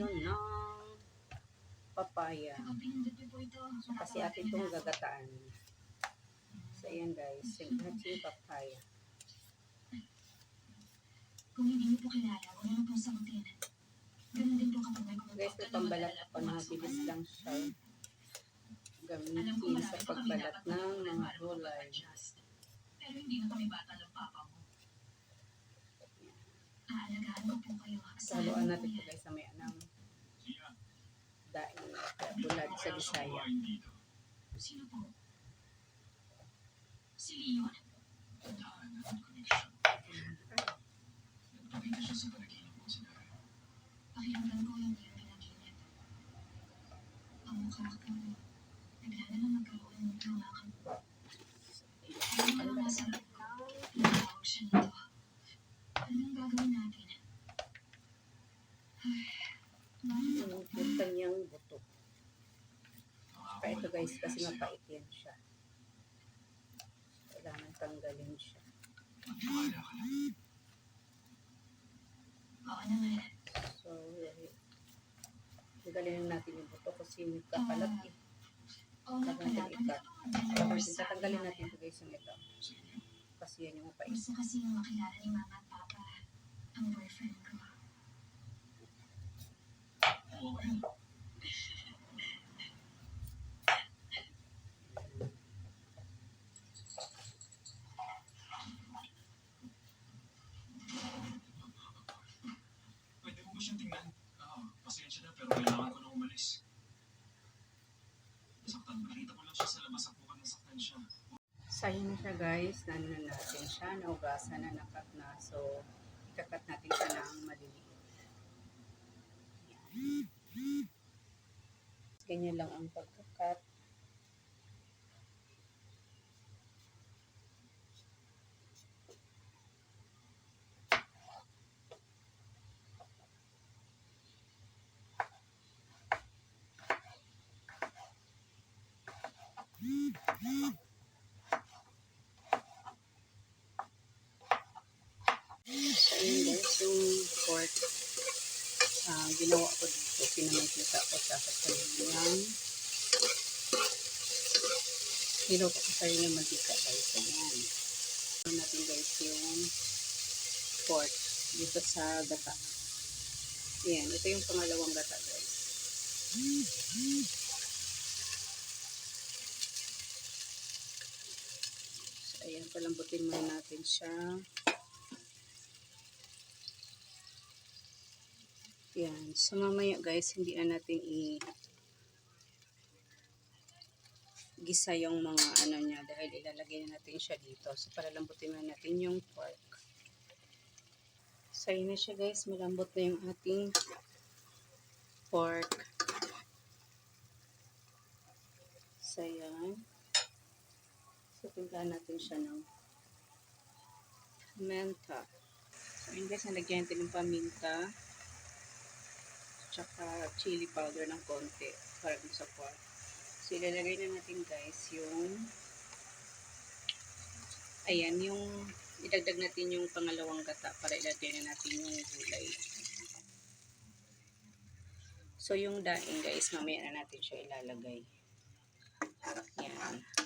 Tayo ng papaya. Po Kasi atin itong gagataan. So, ayan guys. Yung papaya. Kung hindi niyo po kilala, niyo na pong sagutin. Ganun din po kapag may Guys, pambalat ako. Nakabilis lang siya. Gamitin sa pagbalat ng mga gulay. Pero hindi na kami bata ng papa mo. Aalagaan ko po kayo. Saluan po natin yan. guys sa may anang daing bulad sa Bisaya. Sino po? Si Leon? Pakiramdam ko hindi yung pinaginip. Ang mukha ko, na lang nagkaroon ng lumakan. Ano nga naman sa loob ko? Tinatawag siya nito. Anong gagawin natin? Ay, Yung yung kanyang buto. Pa ito guys kasi mapait yan siya. Kailangan tanggalin siya. So, tanggalin natin yung buto kasi may kapalat eh. Oo nga pala. Tapos tatanggalin natin ito guys yung ito. Kasi yan yung mapait. Gusto kasi yung makilala ni mama at papa ang boyfriend ko. Pwede mo ba siyang tingnan? Oo, pasensya na pero umalis. Nasaktan, nakita ko lang siya sa labas ako nasaktan siya. Sayo na siya guys. Nano na natin siya. Naugasan na nakat na. So, ikakat natin siya ng maliliit. Yan. Ganyan lang ang pagkakat. So, ayun guys, yung pork, ah, ginawa ko dito, pinamantika ko sa kanyang niluto ko sa yung mantika guys. Ayan. Ano natin guys yung pork dito sa gata. Ayan, ito yung pangalawang gata guys. Ayan, palambutin muna natin siya. Yan. So, mamaya guys, hindi na natin i gisa yung mga ano niya dahil ilalagay na natin siya dito. So, palalambutin na natin yung pork. So, yun na siya guys. Malambot na yung ating pork. So, yan. So, timplahan natin siya ng menta. So, yun guys, nalagyan natin ng paminta tsaka chili powder ng konti para dun sa pork. So, ilalagay na natin guys yung ayan, yung idagdag natin yung pangalawang gata para ilagay na natin yung gulay. So, yung daing guys, mamaya na natin siya ilalagay. Yan.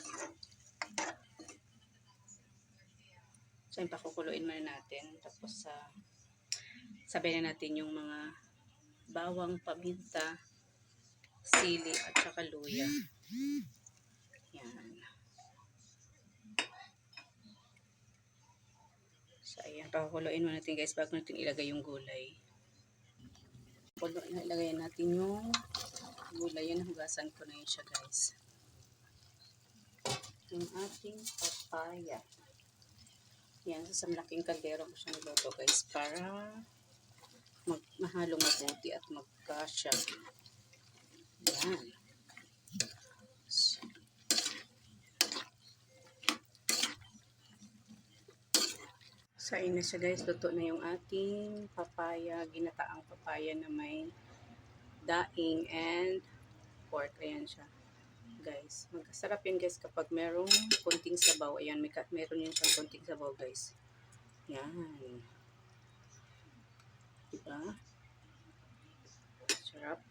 So, yung pakukuluin muna natin. Tapos, sa sabay na natin yung mga bawang, paminta, sili, at saka luya. Yan. So, ayan. Pakukuluin mo natin guys bago natin ilagay yung gulay. Ilagay natin yung gulay. Yan, hugasan ko na yun siya guys. Yung ating papaya. Yan, sa malaking kaldero ko siya niluto guys para mag mahalo mabuti at magkasya. Yan. So, ayun na siya guys. Luto na yung ating papaya. Ginataang papaya na may daing and pork. Ayan siya. Guys, magkasarap yun guys kapag merong konting sabaw. Ayan, may, meron yun siyang konting sabaw guys. Yan. Diba? Sarap.